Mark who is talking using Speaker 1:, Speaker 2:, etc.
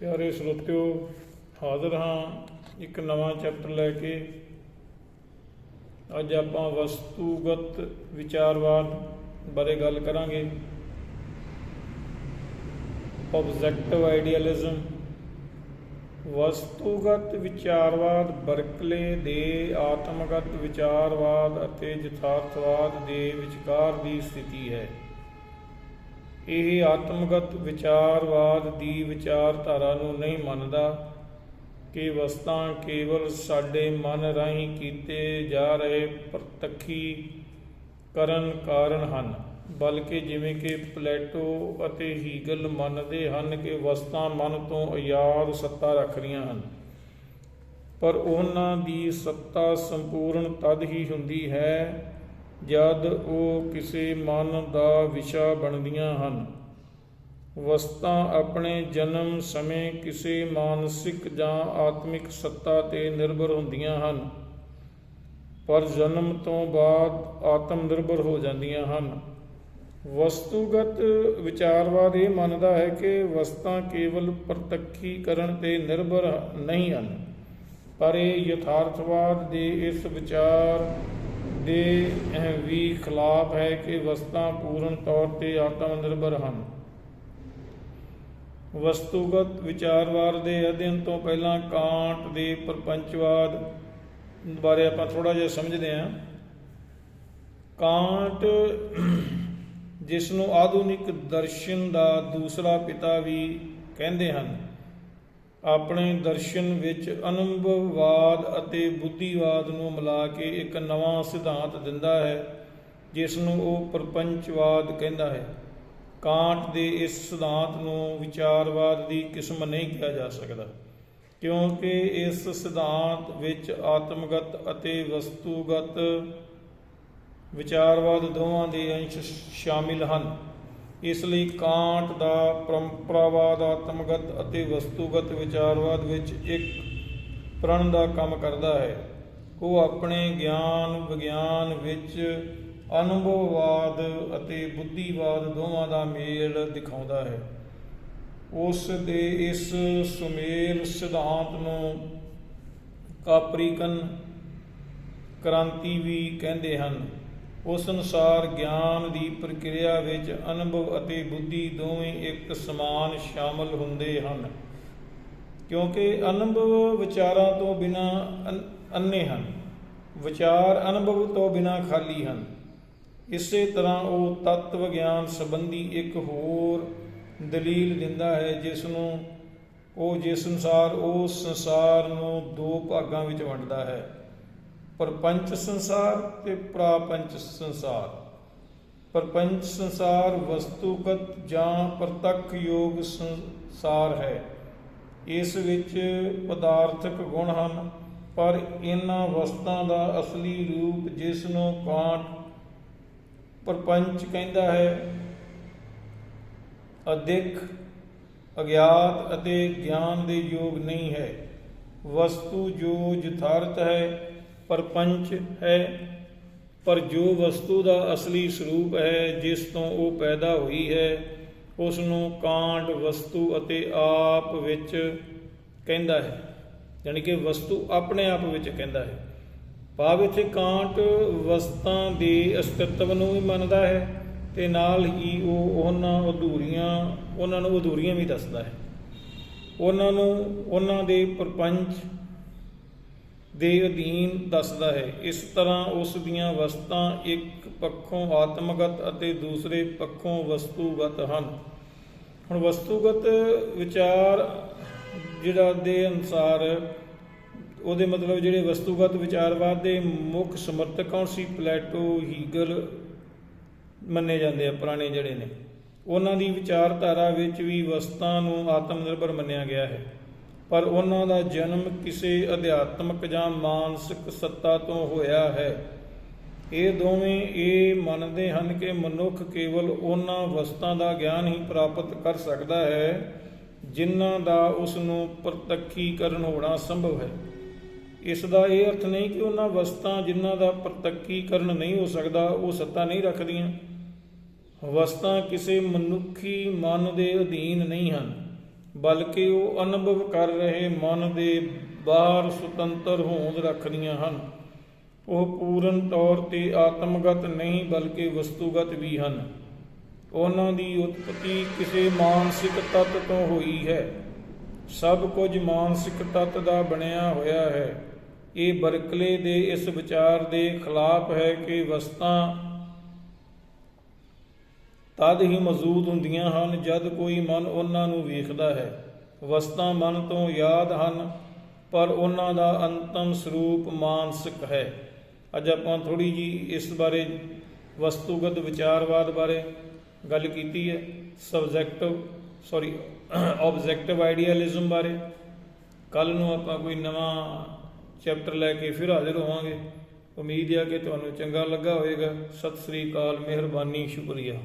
Speaker 1: ਪਿਆਰੇ ਸਰੋਤਿਓ, ਹਾਜ਼ਰ ਹਾਂ ਇੱਕ ਨਵਾਂ ਚੈਪਟਰ ਲੈ ਕੇ। ਅੱਜ ਆਪਾਂ ਵਸਤੂਗਤ ਵਿਚਾਰਵਾਦ ਬਾਰੇ ਗੱਲ ਕਰਾਂਗੇ। ਆਬਜੈਕਟਿਵ ਆਈਡੀਅਲਿਜ਼ਮ ਵਸਤੂਗਤ ਵਿਚਾਰਵਾਦ ਬਰਕਲੇ ਦੇ ਆਤਮਗਤ ਵਿਚਾਰਵਾਦ ਅਤੇ ਯਥਾਰਥਵਾਦ ਦੇ ਵਿਚਕਾਰ ਦੀ ਸਥਿਤੀ ਹੈ। ਇਹ ਆਤਮਗਤ ਵਿਚਾਰਵਾਦ ਦੀ ਵਿਚਾਰਧਾਰਾ ਨੂੰ ਨਹੀਂ ਮੰਨਦਾ ਕਿ ਵਸਤਾਂ ਕੇਵਲ ਸਾਡੇ ਮਨ ਰਾਹੀਂ ਕੀਤੇ ਜਾ ਰਹੇ ਪ੍ਰਤੱਖੀ ਕਰਨ ਕਾਰਨ ਹਨ, ਬਲਕਿ ਜਿਵੇਂ ਕਿ ਪਲੇਟੋ ਅਤੇ ਹੀਗਲ ਮੰਨਦੇ ਹਨ ਕਿ ਵਸਤਾਂ ਮਨ ਤੋਂ ਆਜ਼ਾਦ ਸੱਤਾ ਰੱਖਦੀਆਂ ਹਨ। ਪਰ ਉਹਨਾਂ ਦੀ ਸੱਤਾ ਸੰਪੂਰਨ ਤਦ ਹੀ ਹੁੰਦੀ ਹੈ ਜਦ ਉਹ ਕਿਸੇ ਮਨ ਦਾ ਵਿਸ਼ਾ ਬਣਦੀਆਂ ਹਨ, ਵਸਤਾਂ ਆਪਣੇ ਜਨਮ ਸਮੇਂ ਕਿਸੇ ਮਾਨਸਿਕ ਜਾਂ ਆਤਮਿਕ ਸੱਤਾ ਤੇ ਨਿਰਭਰ ਹੁੰਦੀਆਂ ਹਨ, ਪਰ ਜਨਮ ਤੋਂ ਬਾਅਦ ਆਤਮ ਨਿਰਭਰ ਹੋ ਜਾਂਦੀਆਂ ਹਨ। ਵਸਤੂਗਤ ਵਿਚਾਰਵਾਦ ਇਹ ਮੰਨਦਾ ਹੈ ਕਿ ਵਸਤਾਂ ਕੇਵਲ ਪ੍ਰਤੱਖੀਕਰਨ ਤੇ ਨਿਰਭਰ ਨਹੀਂ ਹਨ, ਪਰ ਇਹ ਯਥਾਰਥਵਾਦ ਦੇ ਇਸ ਵਿਚਾਰ ਦੇ ਵੀ ਖਿਲਾਫ ਹੈ ਕਿ ਵਸਤਾਂ ਪੂਰਨ ਤੌਰ ਤੇ ਆਤਮ ਨਿਰਭਰ ਹਨ। ਵਸਤੂਗਤ ਵਿਚਾਰਵਾਦ ਦੇ ਅਧਿਐਨ ਤੋਂ ਪਹਿਲਾਂ ਕਾਂਟ ਦੇ ਪ੍ਰਪੰਚਵਾਦ ਬਾਰੇ ਆਪਾਂ ਥੋੜਾ ਜਿਹਾ ਸਮਝਦੇ ਹਾਂ। ਕਾਂਟ ਜਿਸ ਨੂੰ ਆਧੁਨਿਕ ਦਰਸ਼ਨ ਦਾ ਦੂਸਰਾ ਪਿਤਾ ਵੀ ਕਹਿੰਦੇ ਹਨ। ਆਪਣੇ ਦਰਸ਼ਨ ਵਿੱਚ ਅਨੁਭਵਵਾਦ ਅਤੇ ਬੁੱਧੀਵਾਦ ਨੂੰ ਮਿਲਾ ਕੇ ਇੱਕ ਨਵਾਂ ਸਿਧਾਂਤ ਦਿੰਦਾ ਹੈ ਜਿਸ ਨੂੰ ਉਹ ਪ੍ਰਪੰਚਵਾਦ ਕਹਿੰਦਾ ਹੈ। ਕਾਂਟ ਦੇ ਇਸ ਸਿਧਾਂਤ ਨੂੰ ਵਿਚਾਰਵਾਦ ਦੀ ਕਿਸਮ ਨਹੀਂ ਕਿਹਾ ਜਾ ਸਕਦਾ, ਕਿਉਂਕਿ ਇਸ ਸਿਧਾਂਤ ਵਿੱਚ ਆਤਮਗਤ ਅਤੇ ਵਸਤੂਗਤ ਵਿਚਾਰਵਾਦ ਦੋਵਾਂ ਦੇ ਅੰਸ਼ ਸ਼ਾਮਿਲ ਹਨ। ਇਸ ਲਈ ਕਾਂਟ ਦਾ ਪਰੰਪਰਾਵਾਦ, ਆਤਮਗਤ ਅਤੇ ਵਸਤੂਗਤ ਵਿਚਾਰਵਾਦ ਵਿੱਚ ਇੱਕ ਪ੍ਰਣ ਦਾ ਕੰਮ ਕਰਦਾ ਹੈ। ਉਹ ਆਪਣੇ ਗਿਆਨ, ਵਿਗਿਆਨ ਵਿੱਚ ਅਨੁਭਵਵਾਦ ਅਤੇ ਬੁੱਧੀਵਾਦ ਦੋਵਾਂ ਦਾ ਮੇਲ ਦਿਖਾਉਂਦਾ ਹੈ। ਉਸ ਦੇ ਇਸ ਸੁਮੇਲ ਸਿਧਾਂਤ ਨੂੰ ਕਾਪਰੀਕਨ ਕ੍ਰਾਂਤੀ ਵੀ ਕਹਿੰਦੇ ਹਨ। ਉਸ ਅਨੁਸਾਰ ਗਿਆਨ ਦੀ ਪ੍ਰਕਿਰਿਆ ਵਿੱਚ ਅਨੁਭਵ ਅਤੇ ਬੁੱਧੀ ਦੋਵੇਂ ਇੱਕ ਸਮਾਨ ਸ਼ਾਮਲ ਹੁੰਦੇ ਹਨ, ਕਿਉਂਕਿ ਅਨੁਭਵ ਵਿਚਾਰਾਂ ਤੋਂ ਬਿਨਾ ਅੰਨੇ ਹਨ, ਵਿਚਾਰ ਅਨੁਭਵ ਤੋਂ ਬਿਨਾ ਖਾਲੀ ਹਨ। ਇਸੇ ਤਰ੍ਹਾਂ ਉਹ ਤਤਵ ਵਿਗਿਆਨ ਸੰਬੰਧੀ ਇੱਕ ਹੋਰ ਦਲੀਲ ਦਿੰਦਾ ਹੈ, ਜਿਸ ਨੂੰ, ਉਹ ਜਿਸ ਅਨੁਸਾਰ ਉਹ ਸੰਸਾਰ ਨੂੰ ਦੋ ਭਾਗਾਂ ਵਿੱਚ ਵੰਡਦਾ ਹੈ। ਪਰਪੰਚ ਸੰਸਾਰ ਤੇ ਪ੍ਰਾਪੰਚ ਸੰਸਾਰ। ਪਰਪੰਚ ਸੰਸਾਰ ਵਸਤੂਗਤ ਜਾਂ ਪ੍ਰਤੱਖ ਯੋਗ ਸੰਸਾਰ ਹੈ। ਇਸ ਵਿੱਚ ਪਦਾਰਥਕ ਗੁਣ ਹਨ, ਪਰ ਇਹਨਾਂ ਵਸਤਾਂ ਦਾ ਅਸਲੀ ਰੂਪ ਜਿਸ ਨੂੰ ਕਾਂਟ ਪਰਪੰਚ ਕਹਿੰਦਾ ਹੈ ਅਦਿਕ ਅਗਿਆਤ ਅਤੇ ਗਿਆਨ ਦੇ ਯੋਗ ਨਹੀਂ ਹੈ। ਵਸਤੂ ਜੋ ਯਥਾਰਥ ਹੈ ਪਰਪੰਚ ਹੈ, ਪਰ ਜੋ ਵਸਤੂ ਦਾ ਅਸਲੀ ਸਰੂਪ ਹੈ, ਜਿਸ ਤੋਂ ਉਹ ਪੈਦਾ ਹੋਈ ਹੈ ਉਸ ਨੂੰ ਕਾਂਡ ਵਸਤੂ ਅਤੇ ਆਪ ਵਿੱਚ ਕਹਿੰਦਾ ਹੈ। ਯਾਨੀ ਕਿ ਵਸਤੂ ਆਪਣੇ ਆਪ ਵਿੱਚ ਕਹਿੰਦਾ ਹੈ। ਭਾਵ ਇੱਥੇ ਕਾਂਟ ਵਸਤਾਂ ਦੇ ਅਸਤਿਤਵ ਨੂੰ ਵੀ ਮੰਨਦਾ ਹੈ ਤੇ ਨਾਲ ਹੀ ਉਹ ਉਹਨਾਂ ਅਧੂਰੀਆਂ, ਉਹਨਾਂ ਨੂੰ ਅਧੂਰੀਆਂ ਵੀ ਦੱਸਦਾ ਹੈ। ਉਹਨਾਂ ਨੂੰ, ਉਹਨਾਂ ਦੇ ਪਰਪੰਚ ਦੇ ਅਧੀਨ ਦੱਸਦਾ ਹੈ। ਇਸ ਤਰ੍ਹਾਂ ਉਸ ਦੀਆਂ ਵਸਤਾਂ ਇੱਕ ਪੱਖੋਂ ਆਤਮਗਤ ਅਤੇ ਦੂਸਰੇ ਪੱਖੋਂ ਵਸਤੂਗਤ ਹਨ। ਹੁਣ ਵਸਤੂਗਤ ਵਿਚਾਰ ਜਿਹੜਾ ਦੇ ਅਨੁਸਾਰ ਉਹਦੇ ਮਤਲਬ ਜਿਹੜੇ ਵਸਤੂਗਤ ਵਿਚਾਰਵਾਦ ਦੇ ਮੁੱਖ ਸਮਰਥਕ ਕੌਣ ਸੀ? ਪਲੇਟੋ, ਹੀਗਲ ਮੰਨੇ ਜਾਂਦੇ ਆ, ਪੁਰਾਣੇ ਜਿਹੜੇ ਨੇ। ਉਹਨਾਂ ਦੀ ਵਿਚਾਰਧਾਰਾ ਵਿੱਚ ਵੀ ਵਸਤਾਂ ਨੂੰ ਆਤਮ ਨਿਰਭਰ ਮੰਨਿਆ ਗਿਆ ਹੈ। ਪਰ ਉਹਨਾਂ ਦਾ ਜਨਮ ਕਿਸੇ ਅਧਿਆਤਮਕ ਜਾਂ ਮਾਨਸਿਕ ਸੱਤਾ ਤੋਂ ਹੋਇਆ ਹੈ। ਇਹ ਦੋਵੇਂ ਇਹ ਮੰਨਦੇ ਹਨ ਕਿ ਮਨੁੱਖ ਕੇਵਲ ਉਹਨਾਂ ਵਸਤਾਂ ਦਾ ਗਿਆਨ ਹੀ ਪ੍ਰਾਪਤ ਕਰ ਸਕਦਾ ਹੈ, ਜਿਨ੍ਹਾਂ ਦਾ ਉਸ ਨੂੰ ਪ੍ਰਤੱਖੀਕਰਨ ਹੋਣਾ ਸੰਭਵ ਹੈ। ਇਸ ਦਾ ਇਹ ਅਰਥ ਨਹੀਂ ਕਿ ਉਹਨਾਂ ਵਸਤਾਂ ਜਿਨ੍ਹਾਂ ਦਾ ਪ੍ਰਤੱਖੀਕਰਨ ਨਹੀਂ ਹੋ ਸਕਦਾ, ਉਹ ਸੱਤਾ ਨਹੀਂ ਰੱਖਦੀਆਂ। ਵਸਤਾਂ ਕਿਸੇ ਮਨੁੱਖੀ ਮਨ ਦੇ ਅਧੀਨ ਨਹੀਂ ਹਨ। ਬਲਕਿ ਉਹ ਅਨੁਭਵ ਕਰ ਰਹੇ ਮਨ ਦੇ ਬਾਹਰ ਸੁਤੰਤਰ ਹੋਂਦ ਰੱਖਦੀਆਂ ਹਨ। ਉਹ ਪੂਰਨ ਤੌਰ ਤੇ ਆਤਮਗਤ ਨਹੀਂ, ਬਲਕਿ ਵਸਤੂਗਤ ਵੀ ਹਨ। ਉਹਨਾਂ ਦੀ ਉਤਪਤੀ ਕਿਸੇ ਮਾਨਸਿਕ ਤੱਤ ਤੋਂ ਹੋਈ ਹੈ। ਸਭ ਕੁਝ ਮਾਨਸਿਕ ਤੱਤ ਦਾ ਬਣਿਆ ਹੋਇਆ ਹੈ। ਇਹ ਬਰਕਲੇ ਦੇ ਇਸ ਵਿਚਾਰ ਦੇ ਖਿਲਾਫ ਹੈ ਕਿ ਵਸਤਾਂ ਤਦ ਹੀ ਮੌਜੂਦ ਹੁੰਦੀਆਂ ਹਨ ਜਦ ਕੋਈ ਮਨ ਉਹਨਾਂ ਨੂੰ ਵੇਖਦਾ ਹੈ। ਵਸਤਾਂ ਮਨ ਤੋਂ ਯਾਦ ਹਨ, ਪਰ ਉਹਨਾਂ ਦਾ ਅੰਤਮ ਸਰੂਪ ਮਾਨਸਿਕ ਹੈ। ਅੱਜ ਆਪਾਂ ਥੋੜੀ ਜੀ ਇਸ ਬਾਰੇ ਵਸਤੂਗਤ ਵਿਚਾਰਵਾਦ ਬਾਰੇ ਗੱਲ ਕੀਤੀ ਹੈ। ਸਬਜੈਕਟਿਵ ਸੌਰੀ ਆਬਜੈਕਟਿਵ ਆਈਡੀਅਲਿਜ਼ਮ ਬਾਰੇ। ਕੱਲ ਨੂੰ ਆਪਾਂ ਕੋਈ ਨਵਾਂ ਚੈਪਟਰ ਲੈ ਕੇ ਫਿਰ ਹਾਜ਼ਰ ਹੋਵਾਂਗੇ। ਉਮੀਦ ਹੈ ਕਿ ਤੁਹਾਨੂੰ ਚੰਗਾ ਲੱਗਾ ਹੋਵੇਗਾ। ਸਤਿ ਸ੍ਰੀ ਅਕਾਲ, ਮਿਹਰਬਾਨੀ, ਸ਼ੁਕਰੀਆ।